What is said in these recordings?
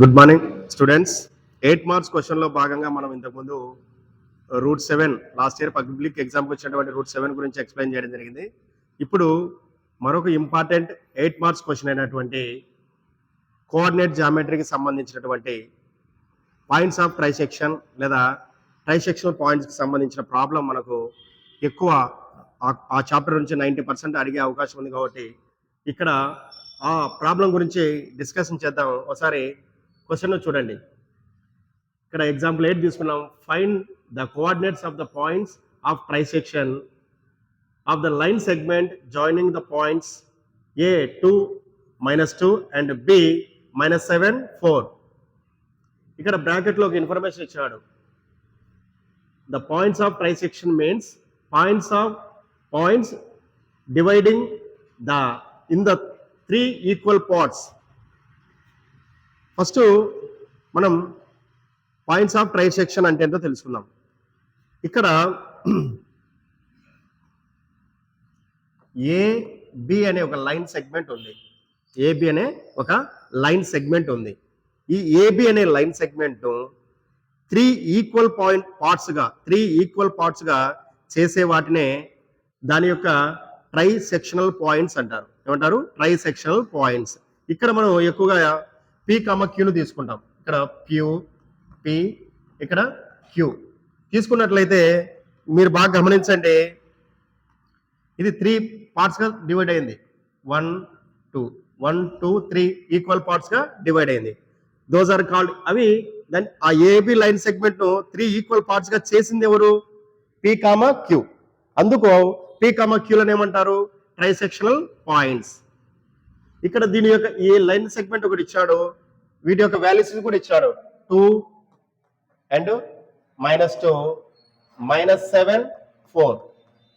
Good morning students. Eight marks క్వశ్చన్లో భాగంగా మనం ఇంతకుముందు root seven last year public ఎగ్జామ్కి వచ్చినటువంటి రూట్ సెవెన్ గురించి ఎక్స్ప్లెయిన్ చేయడం జరిగింది. ఇప్పుడు మరొక ఇంపార్టెంట్ ఎయిట్ మార్క్స్ క్వశ్చన్ అయినటువంటి కోఆర్డినేట్ జామెట్రీకి సంబంధించినటువంటి పాయింట్స్ ఆఫ్ ట్రైసెక్షన్ లేదా ట్రైసెక్షన్ పాయింట్స్కి సంబంధించిన ప్రాబ్లం మనకు ఎక్కువ ఆ- ఆ చాప్టర్ నుంచి నైంటీ పర్సెంట్ అడిగే అవకాశం ఉంది కాబట్టి ఇక్కడ ఆ ప్రాబ్లం గురించి డిస్కషన్ చేద్దాం. ఒకసారి క్వశ్చన్ చూడండి. ఇక్కడ ఎగ్జాంపుల్ ఎయిట్ తీసుకున్నాం? Find the coordinates of the points of trisection of the line segment joining the points A two minus two and B minus seven four ఇక్కడ బ్రాకెట్లో ఒక ఇన్ఫర్మేషన్ ఇచ్చాడు. The points of trisection means points of points dividing the in the three equal parts first మనం points of trisection అంటే ఏంటో తెలుసుకుందాం. ఇక్కడ AB అనే ఒక లైన్ సెగ్మెంట్ ఉంది. ఏబి అనే ఒక లైన్ సెగ్మెంట్ ఉంది. ఈ ఏబి అనే line segment three equal point పార్ట్స్గా త్రీ ఈక్వల్ పార్ట్స్గా చేసే వాటినే దాని యొక్క ట్రై సెక్షనల్ పాయింట్స్ అంటారు. ఏమంటారు? ట్రై సెక్షనల్ పాయింట్స్ ఇక్కడ మనం ఎక్కువగా పి కమ క్యూను తీసుకుంటాం. ఇక్కడ క్యూ పి ఇక్కడ క్యూ తీసుకున్నట్లయితే మీరు బాగా గమనించండి. ఇది త్రీ పార్ట్స్గా డివైడ్ అయింది. One two one two three equal పార్ట్స్గా డివైడ్ అయింది. దోస్ ఆర్ కాల్డ్ అవి దాని ఆ AB line segment three equal పార్ట్స్గా చేసింది ఎవరు? పి కామా క్యూ అందుకు పి కామా క్యూలను ఏమంటారు? ట్రైసెక్షనల్ పాయింట్స్ ఇక్కడ దీని యొక్క ఈ లైన్ సెగ్మెంట్ ఒకటి ఇచ్చాడు వీటి యొక్క వాల్యూస్ కూడా ఇచ్చాడు. Two and minus two minus seven four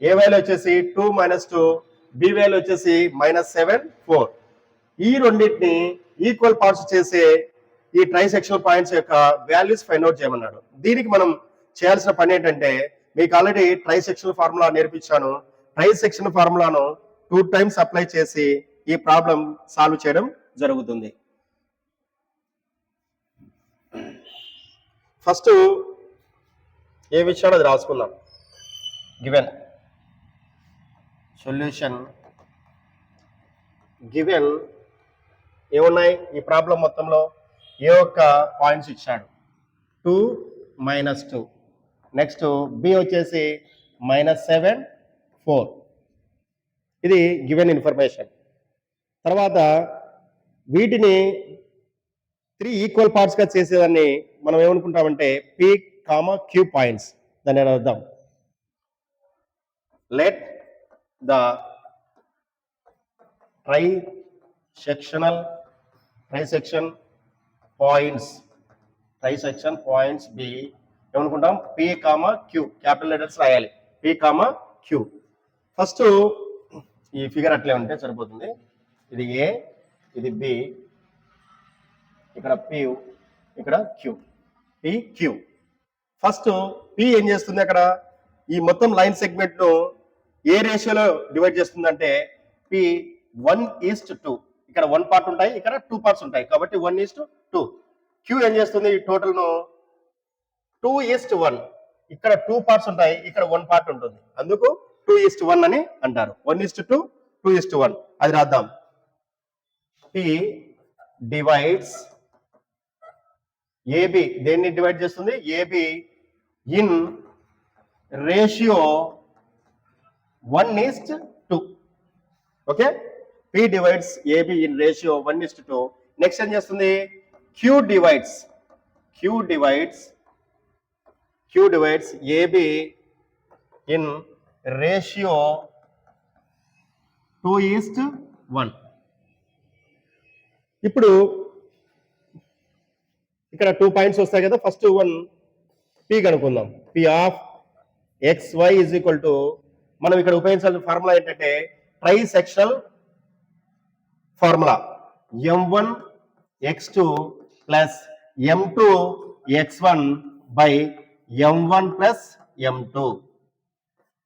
A value వచ్చేసి two minus two B value వచ్చేసి మైనస్ సెవెన్ ఫోర్ ఈ రెండింటిని ఈక్వల్ పార్ట్స్ చేసే ఈ ట్రైసెక్షనల్ పాయింట్స్ యొక్క వాల్యూస్ ఫైండ్ అవుట్ చేయమన్నాడు. దీనికి మనం చేయాల్సిన పని ఏంటంటే మీకు ఆల్రెడీ ట్రైసెక్షనల్ ఫార్ములా నేర్పించాను. ట్రైసెక్షన్ ఫార్ములాను టూ టైమ్స్ అప్లై చేసి ఈ ప్రాబ్లం సాల్వ్ చేయడం జరుగుతుంది. ఫస్ట్ ఏ విషయాలు అది రాసుకుందాం. గివెన్. సొల్యూషన్. గివెన్ ఏమున్నాయి ఈ ప్రాబ్లం మొత్తంలో ఏ ఒక్క పాయింట్స్ ఇచ్చాడు. Two minus two. Next B వచ్చేసి మైనస్ సెవెన్ ఫోర్. ఇది గివెన్ ఇన్ఫర్మేషన్. తర్వాత వీటిని త్రీ ఈక్వల్ పార్ట్స్గా చేసేదాన్ని మనం ఏమనుకుంటామంటే పీ కామ క్యూ పాయింట్స్ దాన్ని అర్థం let the trisectional trisection points trisection points be ఏమనుకుంటాం? P comma Q capital letters రాయాలి. పి కామ క్యూ ఫస్ట్ ఈ ఫిగర్ అట్లే ఉంటే సరిపోతుంది. ఇది ఏ ఇది బి ఇక్కడ పి ఇక్కడ Q P Q first P ఏం చేస్తుంది అక్కడ? ఈ మొత్తం లైన్ సెగ్మెంట్ను ఏ రేషియోలో డివైడ్ చేస్తుందంటే P one is to two ఇక్కడ వన్ పార్ట్ ఉంటాయి ఇక్కడ టూ పార్ట్స్ ఉంటాయి. కాబట్టి వన్ ఈస్ట్ టూ క్యూ ఏం చేస్తుంది? ఈ టోటల్ను టూ ఈస్ట్ వన్ ఇక్కడ టూ పార్ట్స్ ఉంటాయి ఇక్కడ వన్ పార్ట్ ఉంటుంది. అందుకు టూ ఈస్ట్ వన్ అని అంటారు. One is to two two is to one అది రాద్దాం. పి డివైడ్స్ ఏబి దేన్ని డివైడ్ చేస్తుంది? AB in ratio one is to two okay P divides AB in ratio one is to two next ఏం చేస్తుంది? Q divides Q divides Q divides AB in ratio two is to one ఇప్పుడు ఇక్కడ two points వస్తాయి కదా. First one P కనుక్కుందాం. P of X Y is equal to మనం ఇక్కడ ఉపయోగించాల్సిన ఫార్ములా ఏంటంటే trisectional formula M one X two plus M two X one by M one plus M two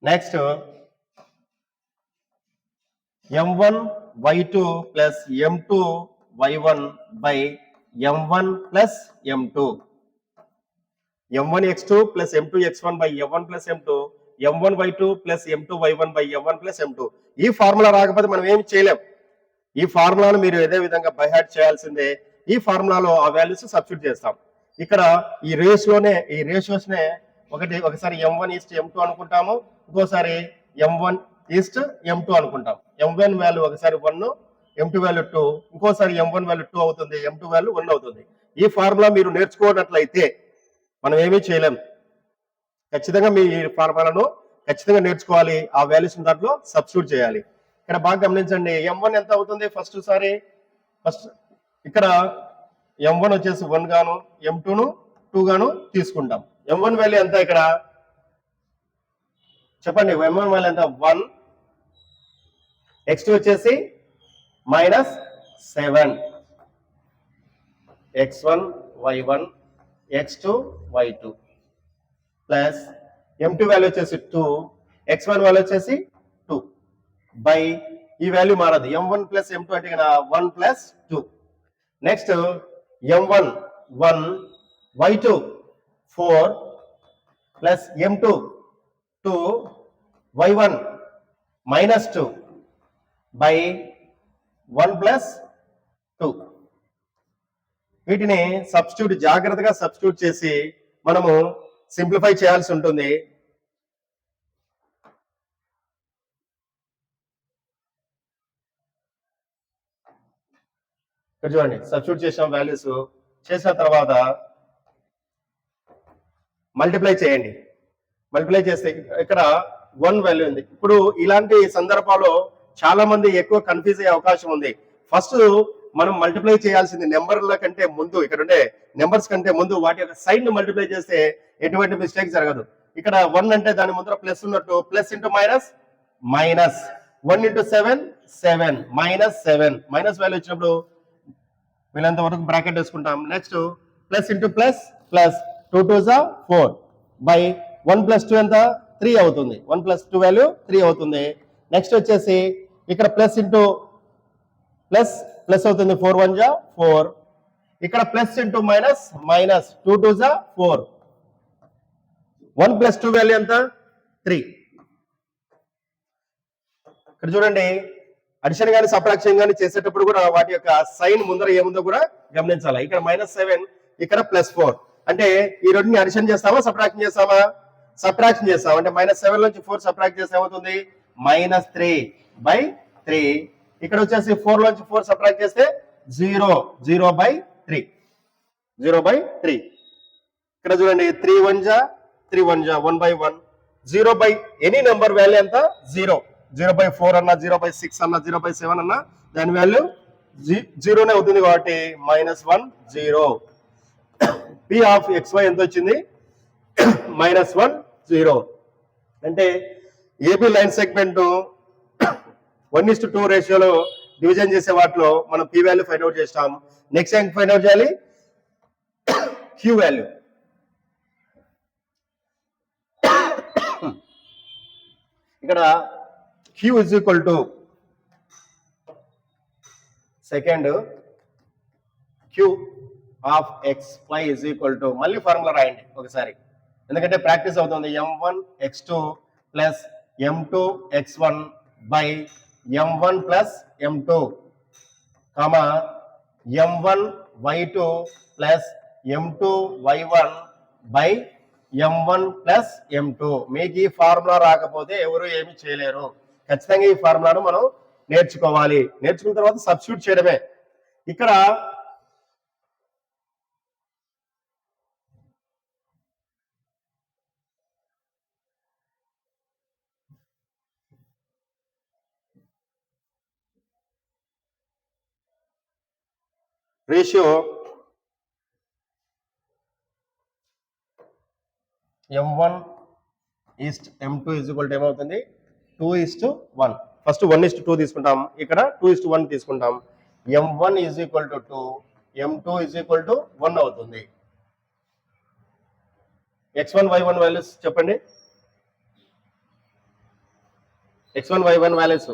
next M one Y two plus M two Y one by M one plus M two M one X two plus M two X one by M one plus M two M one Y two plus M two Y one by M one plus M two ఈ formula రాకపోతే మనం ఏమి చేయలేం. ఈ ఫార్ములాను మీరు ఏదే విధంగా బైహార్ట్ చేయాల్సిందే ఈ ఫార్ములాలో ఆ వాల్యూస్ సబ్స్టిట్యూట్ చేస్తాం. ఇక్కడ ఈ రేషియోనే ఈ రేషియోస్ నే ఒకటి ఒకసారి M one is to M two అనుకుంటాము ఇంకోసారి M one is to M two అనుకుంటాం. ఎం వన్ వాల్యూ ఒకసారి one M two value two ఇంకోసారి ఎం వన్ వాల్యూ టూ అవుతుంది ఎం టూ వాల్యూ వన్ అవుతుంది. ఈ ఫార్ములా మీరు నేర్చుకున్నట్లయితే మనం ఏమీ చేయలేం. ఖచ్చితంగా మీ ఫార్ములాను ఖచ్చితంగా నేర్చుకోవాలి. ఆ వాల్యూస్ దాంట్లో సబ్స్టిట్యూట్ చేయాలి. ఇక్కడ బాగా గమనించండి ఎం వన్ ఎంత అవుతుంది ఫస్ట్ సారి? ఫస్ట్ ఇక్కడ ఎం వన్ వచ్చేసి వన్ గాను ఎం టూను టూ గాను తీసుకుంటాం. ఎం వన్ వాల్యూ ఎంత ఇక్కడ? చెప్పండి ఎం వన్ వాల్యూ ఎంత? వన్ నెక్స్ట్ వచ్చేసి minus seven X one Y one X two Y two plus M two value వచ్చేసి టూ ఎక్స్ వన్ వాల్యూ వచ్చేసి టూ బై ఈ వాల్యూ మారదు. M one plus M two అంటే ఇక్కడ one plus two next M one one Y two four plus M two two Y one minus two by one plus two. వీటిని substitute జాగ్రత్తగా substitute చేసి మనము simplify చేయాల్సి ఉంటుంది. ఇక్కడ చూడండి సబ్స్టిట్యూట్ చేసిన వాల్యూస్ చేసిన తర్వాత మల్టిప్లై చేయండి. మల్టిప్లై చేస్తే ఇక్కడ వన్ వాల్యూ ఉంది. ఇప్పుడు ఇలాంటి సందర్భాల్లో చాలా మంది ఎక్కువ కన్ఫ్యూజ్ అయ్యే అవకాశం ఉంది. ఫస్ట్ మనం మల్టిప్లై చేయాల్సింది నెంబర్ల కంటే ముందు ఇక్కడ ఉండే నెంబర్స్ కంటే ముందు వాటి యొక్క సైన్ను మల్టిప్లై చేస్తే ఎటువంటి మిస్టేక్ జరగదు. ఇక్కడ వన్ అంటే దాని ముందర ప్లస్ ఉన్నట్టు plus into minus minus one into seven seven minus seven minus value వచ్చినప్పుడు వీళ్ళంత వరకు బ్రాకెట్ వేసుకుంటాం. Next plus into plus plus two two జా four by one plus two ఎంత? త్రీ అవుతుంది. One plus two value three అవుతుంది. Next వచ్చేసి ఇక్కడ ప్లస్ ఇంటూ ప్లస్ ప్లస్ అవుతుంది ఫోర్ వన్ జా ఫోర్ ఇక్కడ plus into minus minus two two జా four one plus two value ఎంత? త్రీ ఇక్కడ చూడండి అడిషన్ కానీ సబ్ట్రాక్షన్ కానీ చేసేటప్పుడు కూడా వాటి యొక్క సైన్ ముందర ఏముందో కూడా గమనించాలి. ఇక్కడ మైనస్ సెవెన్ ఇక్కడ ప్లస్ ఫోర్ అంటే ఈ రెండుని అడిషన్ చేస్తామా సబ్ట్రాక్షన్ చేస్తామా? సబ్ట్రాక్షన్ చేస్తాం. అంటే మైనస్ సెవెన్ నుంచి ఫోర్ సబ్ట్రాక్ట్ చేస్తే ఏమవుతుంది? మైనస్ త్రీ బై త్రీ ఇక్కడ వచ్చేసి ఫోర్ లోంచి ఫోర్ సబ్ట్రాక్ట్ చేస్తే zero zero by three zero by three ఇక్కడ చూడండి త్రీ వన్ జా త్రీ వన్ జా one by one zero by any number value ఎంత? జీరో జీరో బై ఫోర్ అన్న జీరో బై సిక్స్ అన్న జీరో బై సెవెన్ అన్న దాని వాల్యూ జీరోనే అవుతుంది కాబట్టి minus one zero P of X Y ఎంత వచ్చింది? మైనస్ వన్ జీరో అంటే AP line segment one is to two రేషియోలో డివిజన్ చేసే వాటిలో మనం పి వాల్యూ ఫైండ్ అవుట్ చేస్తాం నెక్స్ట్ ఏం ఫైండ్ అవుట్ చేయాలి? క్యూ వాల్యూ ఇక్కడ Q is equal to second Q of X Y is equal to మళ్ళీ ఫార్ములా రాయండి ఒకసారి. ఎందుకంటే ప్రాక్టీస్ అవుతుంది. M one X two plus M two X one by M one plus M two comma M one Y two plus M two Y one by M one plus M two మీకు ఈ formula రాకపోతే ఎవరు ఏమి చేయలేరు. ఖచ్చితంగా ఈ ఫార్ములాను మనం నేర్చుకోవాలి. నేర్చుకున్న తర్వాత సబ్స్టిట్యూట్ చేయడమే. ఇక్కడ ratio M one is to M two is equal ఏమవుతుంది? Two is to one first one is to two తీసుకుంటాం. ఇక్కడ టూ ఈస్ట్ వన్ తీసుకుంటాం. M one is equal to two M two is equal to one అవుతుంది. X one Y one values చెప్పండి. X one Y one values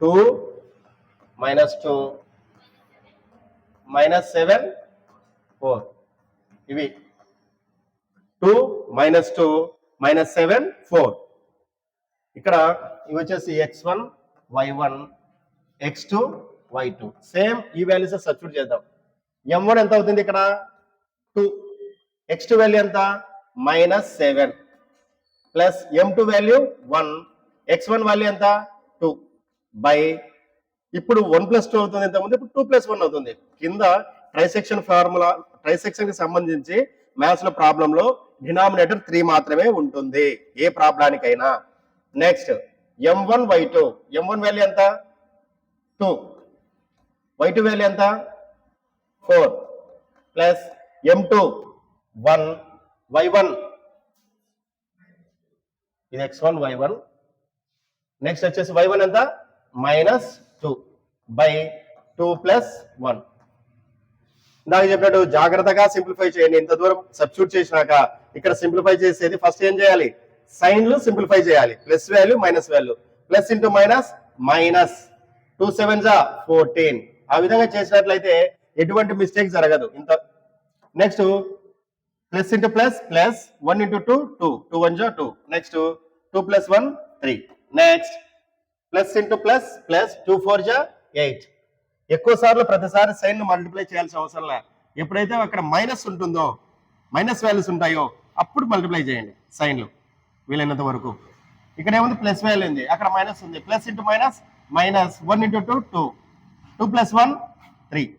two minus two minus seven four ఇవి. Two minus two minus seven four ఇక్కడ ఇవి వచ్చేసి X one Y one X two Y two same ఈ values substitute చేద్దాం. M one ఎంత అవుతుంది ఇక్కడ? టూ ఎక్స్ టూ వాల్యూ ఎంత? Minus seven plus M two value one X one value ఎంత? టూ బై ఇప్పుడు వన్ ప్లస్ టూ అవుతుంది ఇంతకుముందు ఇప్పుడు టూ ప్లస్ వన్ అవుతుంది. కింద ట్రైసెక్షన్ ఫార్ములా ట్రైసెక్షన్కి సంబంధించి మ్యాథ్స్లో ప్రాబ్లం లో డినామినేటర్ త్రీ మాత్రమే ఉంటుంది. ఏ ప్రాబ్లానికైనా. Next m one y two m one value ఎంత? టూ వై టూ వాల్యూ ఎంత? Four plus m two one y one ఇది x one y one next వచ్చేసి వై వన్ ఎంత? Minus by two plus one ఇందాక చెప్పినట్టు జాగ్రత్తగా simplify చేయండి. ఇంత దూరం సబ్స్టిట్యూట్ చేసినాక ఇక్కడ సింప్లిఫై చేసేది ఫస్ట్ ఏం చేయాలి? సైన్లు సింప్లిఫై చేయాలి. Plus value minus value plus into minus minus two seven జా ఫోర్టీన్ ఆ విధంగా చేసినట్లయితే ఎటువంటి మిస్టేక్ జరగదు. ఇంత next plus into plus plus one into two two two one జా two next two plus one three next plus into plus plus two four జా eight. ఎక్కువ సార్లు ప్రతిసారి సైన్ మల్టిప్లై చేయాల్సిన అవసరం లే. ఎప్పుడైతే అక్కడ మైనస్ ఉంటుందో మైనస్ వాల్యూస్ ఉంటాయో అప్పుడు మల్టిప్లై చేయండి సైన్లు వీలైనంత వరకు. ఇక్కడ ఏముంది? ప్లస్ వాల్యూ ఉంది. అక్కడ మైనస్ ఉంది. Plus into minus minus one into two two. Two plus one three.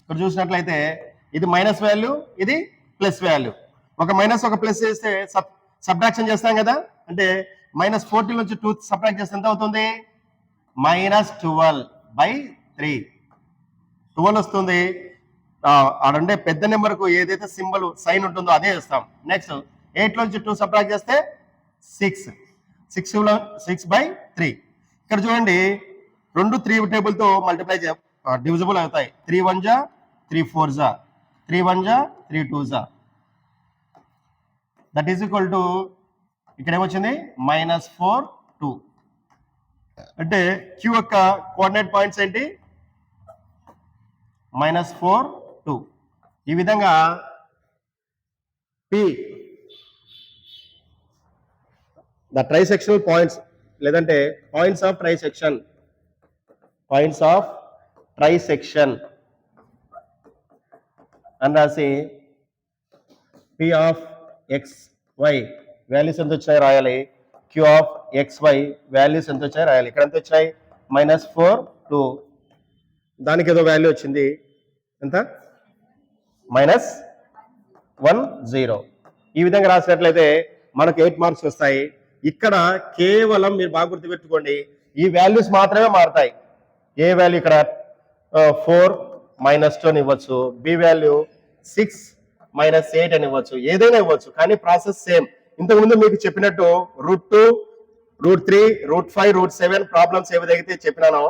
ఇక్కడ చూసినట్లయితే ఇది మైనస్ వాల్యూ ఇది ప్లస్ వాల్యూ. ఒక మైనస్ ఒక ప్లస్ చేస్తే సబ్ సబ్ట్రాక్షన్ చేస్తాం కదా? అంటే మైనస్ ఫోర్టీన్ నుంచి టూ సబ్ట్రాక్ట్ చేస్తే ఎంత అవుతుంది? Minus twelve by three twelve వస్తుంది. ఆ, పెద్ద నెంబర్కు ఏదైతే సింబల్ సైన్ ఉంటుందో అదే వేస్తాం నెక్స్ట్ ఎయిట్ నుంచి టూ సబ్ట్రాక్ట్ చేస్తే six six six by three ఇక్కడ చూడండి రెండు త్రీ టేబుల్తో మల్టిప్లై చే డివిజిబుల్ అవుతాయి. త్రీ వన్ జా త్రీ ఫోర్ జా. త్రీ వన్ జా త్రీ టూ జా. దట్ ఈస్ ఈక్వల్ టు ఇక్కడ ఏమొచ్చింది మైనస్ ఫోర్ టూ. అంటే క్యూ యొక్క కోఆర్డినేట్ పాయింట్స్ ఏంటి? Minus four two. ఈ విధంగా పి ద ట్రైసెక్షనల్ పాయింట్స్ లేదంటే points of trisection. Points of trisection. అని రాసి P of x y values ఎంత వచ్చినాయి రాయాలి? Q of x y values ఎంత వచ్చాయి రాయాలి? ఇక్కడ ఎంత వచ్చాయి మైనస్ ఫోర్ టూ దానికి ఏదో వాల్యూ వచ్చింది. ఎంత? మైనస్ వన్ జీరో ఈ విధంగా రాసినట్లయితే మనకు ఎయిట్ మార్క్స్ వస్తాయి. ఇక్కడ కేవలం మీరు బాగా గుర్తుపెట్టుకోండి. ఈ వాల్యూస్ మాత్రమే మారుతాయి. ఏ వాల్యూ ఇక్కడ? ఫోర్ మైనస్ టూ అని ఇవ్వచ్చు. B value six minus eight అని ఇవ్వచ్చు. ఏదైనా ఇవ్వచ్చు. కానీ ప్రాసెస్ సేమ్ ఇంతకుముందు మీకు చెప్పినట్టు root two root three root five root seven problems ఏదైతే చెప్పినానో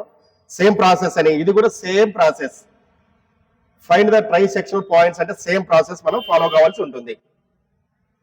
సేమ్ ప్రాసెస్ అని. ఇది కూడా same process. Find the trisectional points అంటే సేమ్ ప్రాసెస్ మనం ఫాలో కావాల్సి ఉంటుంది.